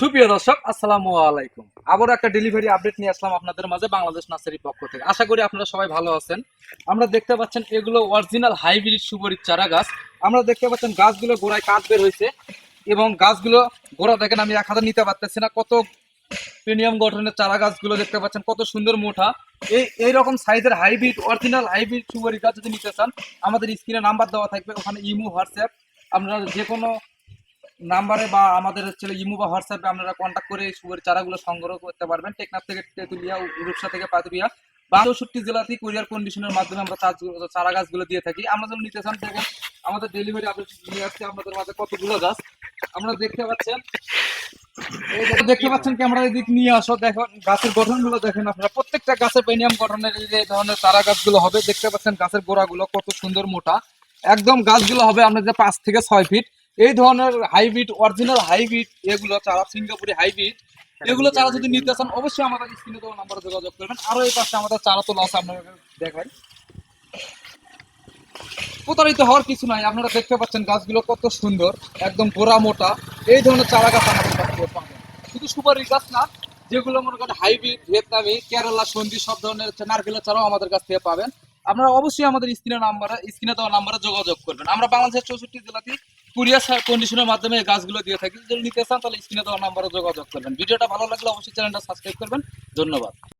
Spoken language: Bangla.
সুপ্রিয় দর্শক, আসসালামু আলাইকুম। আবারও একটা ডেলিভারি আপডেট নিয়ে আসলাম আপনাদের মাঝে বাংলাদেশ নার্সারির পক্ষ থেকে। আশা করি আপনারা সবাই ভালো আছেন। আমরা দেখতে পাচ্ছেন এগুলো অরিজিনাল হাইব্রিড সুপরির চারা গাছ। আমরা দেখতে পাচ্ছেন গাছগুলো গোড়ায় কাঠ বের হয়েছে এবং গাছগুলো গোড়া দেখেন আমি এক হাতে নিতে পারতেছি না। কত প্রিমিয়াম গঠনের চারা গাছগুলো দেখতে পাচ্ছেন, কত সুন্দর মোটা। এই এই রকম সাইজের হাইব্রিড অরিজিনাল হাইব্রিড সুপরি গাছ যদি নিতে চান, আমাদের স্ক্রিনে নাম্বার দেওয়া থাকবে, ওখানে ইমো, হোয়াটসঅ্যাপ। আপনারা যে কোনো নাম্বারে বা আমাদের হচ্ছে ইমো বা হোয়াটসঅ্যাপে আপনারা কন্ট্যাক্ট করে সুগের চারাগুলো সংগ্রহ করতে পারবেন। টেকনাফ থেকে তেঁতুলিয়া রূপসা থেকে পাতুরিয়া বা চৌষট্টি জেলাতেই কুরিয়ার কন্ডিশনের মাধ্যমে আমরা চারা- গাছগুলো দিয়ে থাকি। আমরা যদি নিতে চান দেখেন, আমাদের ডেলিভারি নিয়ে আসছে আপনাদের মাঝে কতগুলো গাছ। আমরা দেখতে পাচ্ছেন দেখতে পাচ্ছেন ক্যামেরা এদিক নিয়ে আসো, দেখো, গাছের গঠনগুলো দেখেন আপনারা। প্রত্যেকটা গাছের প্রিমিয়াম গঠনের যে ধরনের চারা গাছগুলো হবে, দেখতে পাচ্ছেন গাছের গোড়াগুলো কত সুন্দর মোটা। একদম গাছগুলো হবে আপনার যে পাঁচ থেকে ছয় ফিট এই ধরনের হাইব্রিড অরিজিনাল হাইব্রিড, এগুলো চারা সিঙ্গাপুরি হাইব্রিড, এগুলো চারা যদি নিতে চান, অবশ্যই আমাদের স্ক্রিনে দেওয়া নাম্বারে যোগাযোগ করবেন। আরও এই পাশে আমাদের চারা তোলা আছে, আপনারা দেখাই প্রতারিত হওয়ার কিছু নাই, আপনারা দেখতে পাচ্ছেন গাছগুলো কত সুন্দর, একদম গোড়া মোটা। এই ধরনের চারা গাছ আমাদের কাছ পাবেন। শুধু সুপারি গাছ না, যেগুলো মনে করেন হাইব্রিড, ভিয়েতনামি, কেরালা সন্ধি সব ধরনের নারকেলের চারাও আমাদের কাছ থেকে পাবেন। আপনারা অবশ্যই আমাদের স্ক্রিনে নাম্বারে, স্ক্রিনে দেওয়া নাম্বারে যোগাযোগ করবেন। আমরা বাংলাদেশের চৌষট্টি জেলাতে কুরিয়ার কন্ডিশনের মাধ্যমে গাছগুলো দিয়ে থাকি। যদি নিতে চান তাহলে স্ক্রিনে দেওয়া নাম্বারে যোগাযোগ করবেন। ভিডিওটা ভালো লাগলে অবশ্যই চ্যানেলটা সাবস্ক্রাইব করবেন। ধন্যবাদ।